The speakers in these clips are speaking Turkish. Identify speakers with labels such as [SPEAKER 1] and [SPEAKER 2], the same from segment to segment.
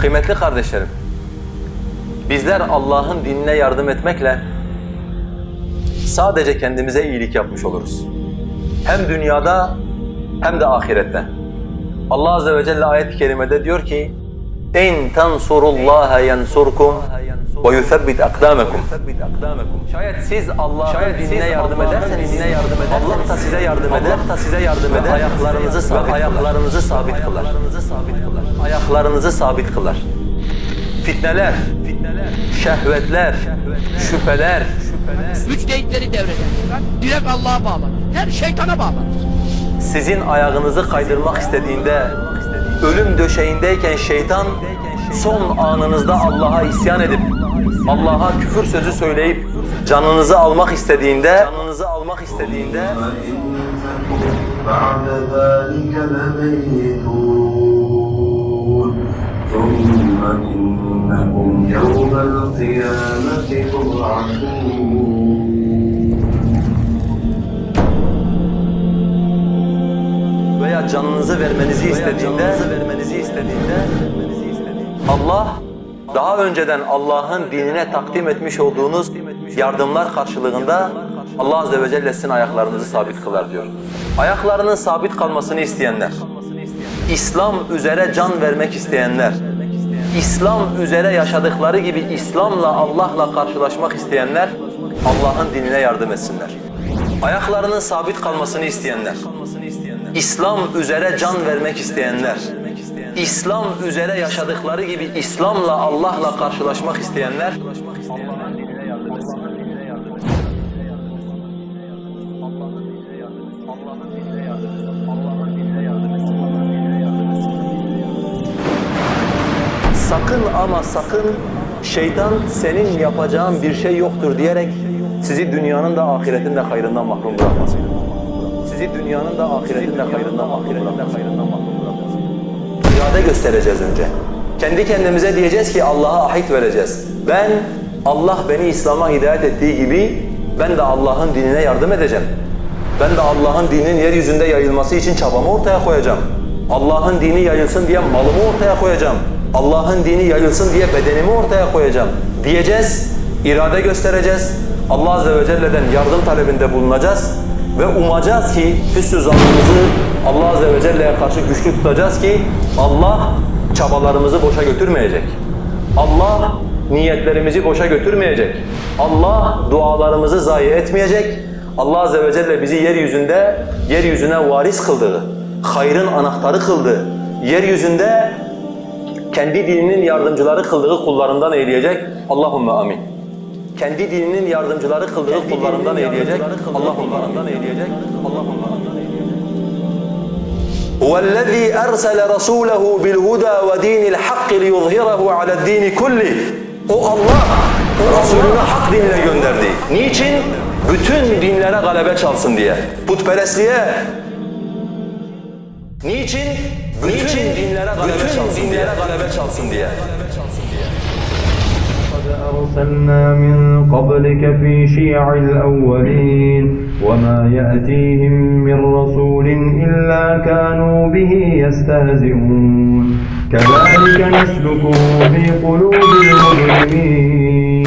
[SPEAKER 1] Kıymetli kardeşlerim, bizler Allah'ın dinine yardım etmekle sadece kendimize iyilik yapmış oluruz. Hem dünyada hem de ahirette. Allah azze ve celle ayet-i kerimede diyor ki: "İn tansurullaha yensurkum ve yuthabbit akdamakum." Şayet siz Allah'ın dinine yardım ederseniz, dinine yardım ederseniz Allah da size yardım eder. Allah da size yardım eder. Ayaklarınızı sabit ayaklarınızı sabit kılar. Ayaklarınızı sabit kılar. Fitneler, şehvetler, şüpheler,
[SPEAKER 2] Müçtehitleri devreder. Direkt Allah'a bağlanır. Her şeytana bağlanır.
[SPEAKER 1] sizin ayağınızı kaydırmak istediğinde, ölüm döşeğindeyken şeytan son anınızda Allah'a isyan edip, Allah'a küfür sözü söyleyip canınızı almak istediğinde canınızı almak istediğinde veya canınızı vermenizi istediğinde canınızı vermenizi istediğinde Allah daha önceden Allah'ın dinine takdim etmiş olduğunuz yardımlar karşılığında Allah azze ve celle sizin ayaklarınızı sabit kılar diyor. Ayaklarının sabit kalmasını isteyenler, İslam üzere can vermek isteyenler, İslam üzere yaşadıkları gibi İslam'la Allah'la karşılaşmak isteyenler Allah'ın dinine yardım etsinler. Ayaklarının sabit kalmasını isteyenler, İslam üzere can vermek isteyenler, İslam üzere yaşadıkları gibi İslam'la Allah'la karşılaşmak isteyenler Allah'ın dinine yardım etsinler. Allah'ın dinine yardım etsin. Allah'ın dinine yardım etsin. Allah'ın dinine yardım etsin. Allah'ın dinine yardım etsin. Sakın ama sakın şeytan senin yapacağın bir şey yoktur diyerek sizi dünyanın da ahiretin de hayrından mahrum bırakmasın. Sizi dünyanın da ahiretin de hayrından mahrum bırakmasın. İrade göstereceğiz önce. Kendi kendimize diyeceğiz ki Allah'a ahit vereceğiz. Ben Allah beni İslam'a hidayet ettiği gibi ben de Allah'ın dinine yardım edeceğim. Ben de Allah'ın dininin yeryüzünde yayılması için çabamı ortaya koyacağım. Allah'ın dini yayılsın diye malımı ortaya koyacağım. Allah'ın dini yayılsın diye bedenimi ortaya koyacağım diyeceğiz. irade göstereceğiz. Allah Azze ve Celle'den yardım talebinde bulunacağız ve umacağız ki hüsnü zannımızı Allah Azze ve Celle'ye karşı güçlü tutacağız ki Allah çabalarımızı boşa götürmeyecek. Allah niyetlerimizi boşa götürmeyecek. Allah dualarımızı zayi etmeyecek. Allah Azze ve Celle bizi yeryüzünde, yeryüzüne varis kıldığı, hayrın anahtarı kıldığı, yeryüzünde kendi dininin yardımcıları kıldığı kullarından eyleyecek. Allahümme amin Kendi dininin yardımcıları kıldığı kullarından eyleyecek. Allahümme amin. eyleyecek. Allahümme amin. هو الذي أرسل رسوله بالهدى ودين الحق ليظهره على الدين كله. O Allah Resulünü hak dinle gönderdi. Niçin? Bütün dinlere galebe çalsın diye. Putperestliğe Niçin? Bütün dinlere galebe çalsın diye. galebe çalsın diye.
[SPEAKER 3] أرسلنا من قبلك في شيع الأولين وما يأتيهم من رسول إلا كانوا به يستهزئون. كذلك نسلكه في قلوب المجرمين.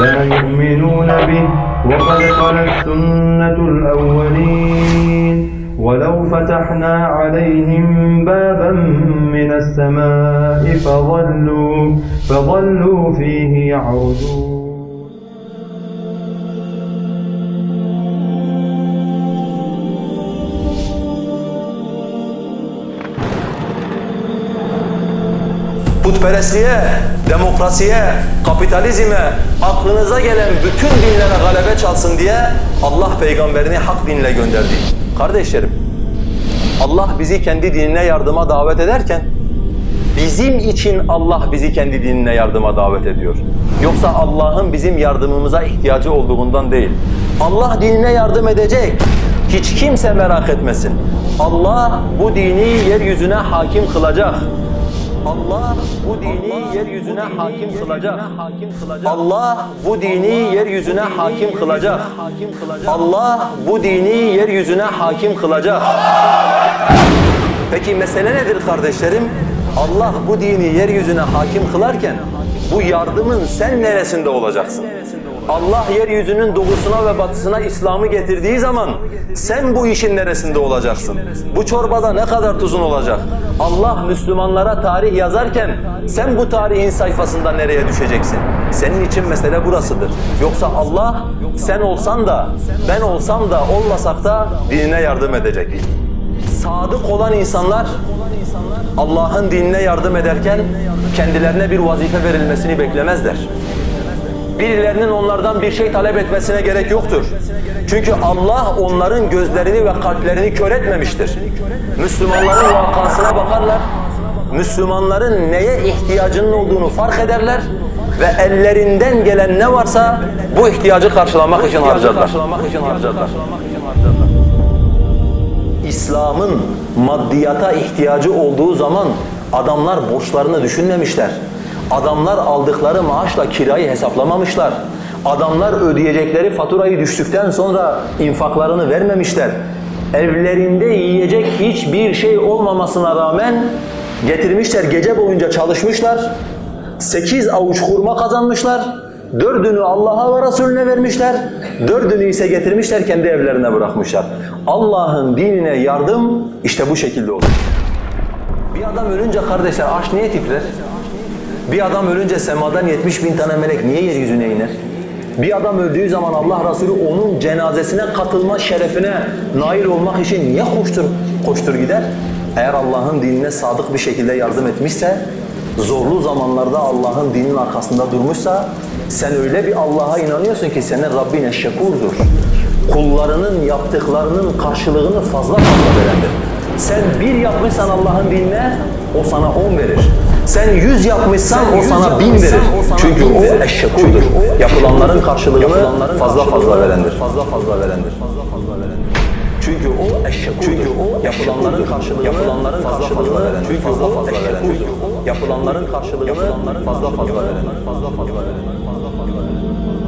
[SPEAKER 3] لا يؤمنون به وقد خلت سنة الأولين. ولو فتحنا عليهم بابا من السماء فظلوا فظلوا فيه يعرجون
[SPEAKER 1] Putperestliğe, demokrasiye, kapitalizme, aklınıza gelen bütün dinlere galebe çalsın diye Allah peygamberini hak dinle gönderdi. Kardeşlerim, Allah bizi kendi dinine yardıma davet ederken bizim için Allah bizi kendi dinine yardıma davet ediyor. Yoksa Allah'ın bizim yardımımıza ihtiyacı olduğundan değil. Allah dinine yardım edecek. Hiç kimse merak etmesin. Allah bu dini yeryüzüne hakim kılacak. Allah bu dini yeryüzüne hakim kılacak. Allah bu dini yeryüzüne hakim kılacak. Allah bu dini yeryüzüne hakim kılacak. Peki mesele nedir kardeşlerim? Allah bu dini yeryüzüne hakim kılarken bu yardımın sen neresinde olacaksın? Allah yeryüzünün doğusuna ve batısına İslam'ı getirdiği zaman sen bu işin neresinde olacaksın? Bu çorbada ne kadar tuzun olacak? Allah Müslümanlara tarih yazarken sen bu tarihin sayfasında nereye düşeceksin? Senin için mesele burasıdır. Yoksa Allah sen olsan da ben olsam da olmasak da dinine yardım edecek. Sadık olan insanlar Allah'ın dinine yardım ederken kendilerine bir vazife verilmesini beklemezler. Birilerinin onlardan bir şey talep etmesine gerek yoktur. Çünkü Allah onların gözlerini ve kalplerini kör etmemiştir. Müslümanların vakasına bakarlar. Müslümanların neye ihtiyacının olduğunu fark ederler ve ellerinden gelen ne varsa bu ihtiyacı karşılamak için harcarlar. İslam'ın maddiyata ihtiyacı olduğu zaman adamlar borçlarını düşünmemişler. Adamlar aldıkları maaşla kirayı hesaplamamışlar. Adamlar ödeyecekleri faturayı düştükten sonra infaklarını vermemişler. Evlerinde yiyecek hiçbir şey olmamasına rağmen getirmişler gece boyunca çalışmışlar. Sekiz avuç hurma kazanmışlar. Dördünü Allah'a ve Resulüne vermişler. Dördünü ise getirmişler kendi evlerine bırakmışlar. Allah'ın dinine yardım işte bu şekilde olur. Bir adam ölünce kardeşler aş niye titrer? Bir adam ölünce semadan 70 bin tane melek niye yeryüzüne iner? Bir adam öldüğü zaman Allah Resulü onun cenazesine katılma şerefine nail olmak için niye koştur, koştur gider? Eğer Allah'ın dinine sadık bir şekilde yardım etmişse, zorlu zamanlarda Allah'ın dininin arkasında durmuşsa, sen öyle bir Allah'a inanıyorsun ki senin Rabbin eşşekurdur. Kullarının yaptıklarının karşılığını fazla fazla verendir. Sen bir yapmışsan Allah'ın dinine, o sana on verir. Sen yüz yapmışsan o sana bin verir. Çünkü o eşşekurdur. Yapılanların karşılığını fazla fazla verendir. Fazla fazla verendir. Fazla fazla verendir. Çünkü o eşşekurdur. Çünkü o yapılanların karşılığını yapılanların fazla fazla verendir. Çünkü fazla fazla verendir. Yapılanların karşılığını fazla fazla verendir. Fazla fazla verendir. Fazla fazla verendir.